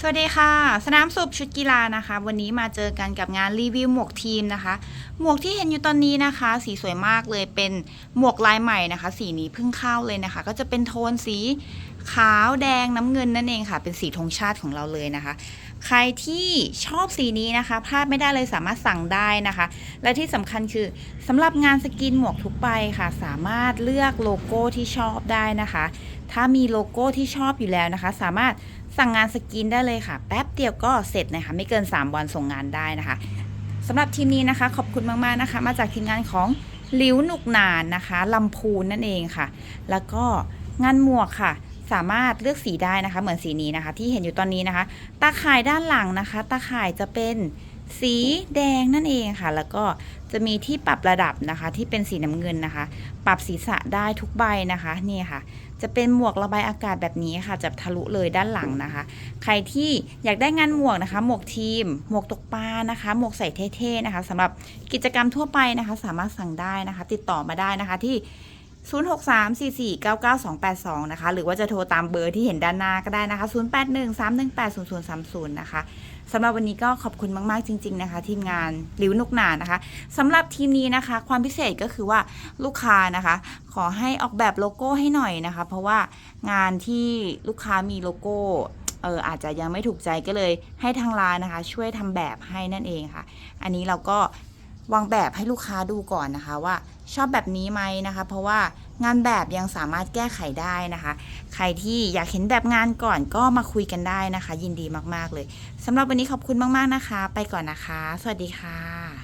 สวัสดีค่ะ สนามสุบชุดกีฬานะคะ วันนี้มาเจอกันกับงานรีวิวหมวกทีมนะคะ หมวกที่เห็นอยู่ตอนนี้นะคะ สีสวยมากเลยเป็นหมวกลายใหม่นะคะ สีนี้เพิ่งเข้าเลยนะคะ ก็จะเป็นโทนสีขาวแดงน้ำเงินนั่นเองค่ะ เป็นสีธงชาติของเราเลยนะคะ ใครที่ชอบสีนี้นะคะพลาดไม่ได้เลยสามารถสั่งได้นะคะ และที่สำคัญคือสำหรับงานสกินหมวกทุกใบค่ะ สามารถเลือกโลโก้ที่ชอบได้นะคะ ถ้ามีโลโก้ที่ชอบอยู่แล้วนะคะ สามารถ สั่งงานสกินได้เลยค่ะ แป๊บเดียวก็เสร็จนะคะ ไม่เกิน 3 วันส่งงานได้นะคะสำหรับทีมนี้นะคะ ขอบคุณมากๆนะคะ มาจากทีมงานของหลิวหนุกนานนะคะลำพูนนั่นเองค่ะ แล้วก็งานหมวกค่ะ สามารถเลือกสีได้นะคะ เหมือนสีนี้นะคะ ที่เห็นอยู่ตอนนี้นะคะ ตาข่ายด้านหลังนะคะ ตาข่ายจะเป็น สีแดงนั่นเองค่ะ แล้วก็จะมีที่ปรับระดับนะคะ ที่เป็นสีน้ำเงินนะคะ ปรับศีรษะได้ทุกใบนะคะนี่ค่ะ จะเป็นหมวกระบายอากาศแบบนี้ค่ะจะทะลุเลยด้านหลังนะคะ ใครที่อยากได้งานหมวกนะคะ หมวกทีม หมวกตกปลานะคะ หมวกใส่เท่ๆนะคะสำหรับกิจกรรมทั่วไปนะคะ สามารถสั่งได้นะคะ ติดต่อมาได้นะคะที่ 0634499282 นะคะ หรือว่าจะโทรตามเบอร์ที่เห็นด้านหน้าก็ได้นะคะ 0813180030 นะคะสำหรับวันนี้ก็ขอบคุณมาก ๆ จริง ๆ นะคะ ทีมงานหลิวนุกหนานะคะสำหรับทีมนี้นะคะ ความพิเศษก็คือว่าลูกค้านะคะ ขอให้ออกแบบโลโก้ให้หน่อยนะคะ เพราะว่างานที่ลูกค้ามีโลโก้เอออาจจะยังไม่ถูกใจก็เลยให้ทางร้านนะคะ ช่วยทำแบบให้นั่นเองค่ะ อันนี้เราก็ วางแบบให้ลูกค้าดูก่อนนะคะว่าชอบแบบนี้ไหมนะคะ เพราะว่างานแบบยังสามารถแก้ไขได้นะคะ ใครที่อยากเห็นแบบงานก่อนก็มาคุยกันได้นะคะ ยินดีมากๆเลยสำหรับวันนี้ขอบคุณมากๆนะคะ ไปก่อนนะคะ สวัสดีค่ะ